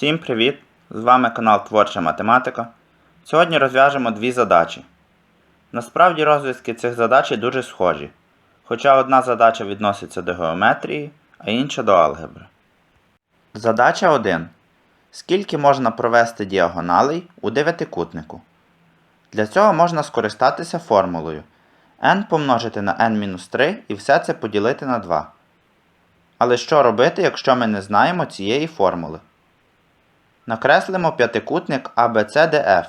Всім привіт! З вами канал Творча Математика. Сьогодні розв'яжемо дві задачі. Насправді розв'язки цих задач дуже схожі, хоча одна задача відноситься до геометрії, а інша до алгебри. Задача 1. Скільки можна провести діагоналей у дев'ятикутнику? Для цього можна скористатися формулою n помножити на n-3 і все це поділити на 2. Але що робити, якщо ми не знаємо цієї формули? Накреслимо п'ятикутник ABCDF.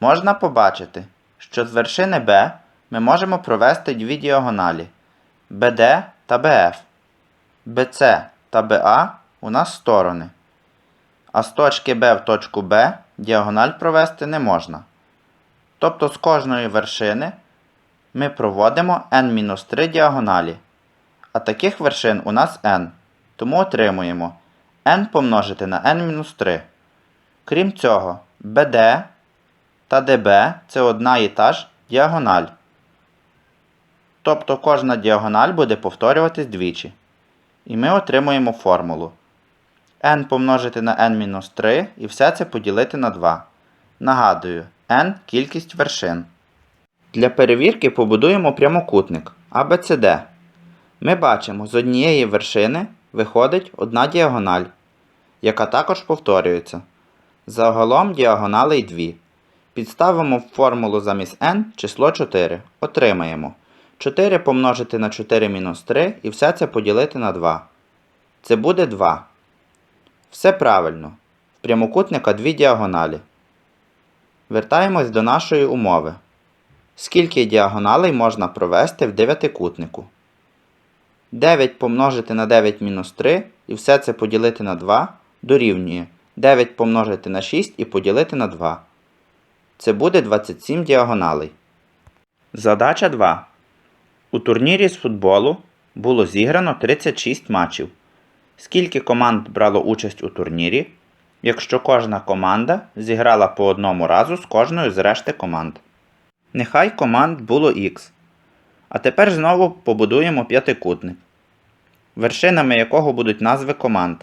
Можна побачити, що з вершини B ми можемо провести дві діагоналі BD та BF. BC та BA у нас сторони. А з точки B в точку B діагональ провести не можна. Тобто з кожної вершини ми проводимо n-3 діагоналі. А таких вершин у нас n. Тому отримуємо n помножити на n-3. Крім цього, BD та DB це одна і та ж діагональ. Тобто кожна діагональ буде повторюватись двічі. І ми отримуємо формулу n помножити на n-3 і все це поділити на 2. Нагадую, n кількість вершин. Для перевірки побудуємо прямокутник ABCD. Ми бачимо, з однієї вершини виходить одна діагональ, яка також повторюється. Загалом діагоналей 2. Підставимо в формулу замість n число 4. Отримаємо 4 помножити на 4 мінус 3 і все це поділити на 2. Це буде 2. Все правильно. В прямокутника дві діагоналі. Вертаємось до нашої умови. Скільки діагоналей можна провести в дев'ятикутнику? 9 помножити на 9 мінус 3 і все це поділити на 2 дорівнює 9 помножити на 6 і поділити на 2. Це буде 27 діагоналей. Задача 2. У турнірі з футболу було зіграно 36 матчів. Скільки команд брало участь у турнірі, якщо кожна команда зіграла по одному разу з кожною з решти команд? Нехай команд було Х. А тепер знову побудуємо п'ятикутник, вершинами якого будуть назви команд,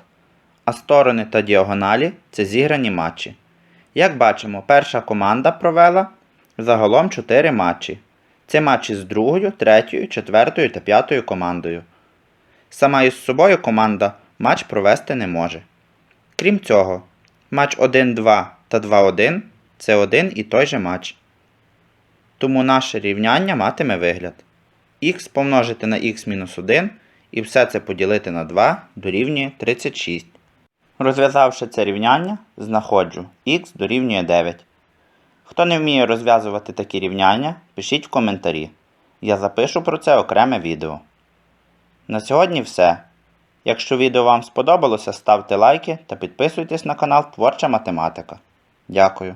а сторони та діагоналі це зіграні матчі. Як бачимо, перша команда провела загалом 4 матчі. Це матчі з другою, третьою, четвертою та п'ятою командою. Сама із собою команда матч провести не може. Крім цього, матч 1-2 та 2-1 це один і той же матч. Тому наше рівняння матиме вигляд х помножити на х-1 і все це поділити на 2 дорівнює 36. Розв'язавши це рівняння, знаходжу х дорівнює 9. Хто не вміє розв'язувати такі рівняння, пишіть в коментарі. Я запишу про це окреме відео. На сьогодні все. Якщо відео вам сподобалося, ставте лайки та підписуйтесь на канал Творча Математика. Дякую.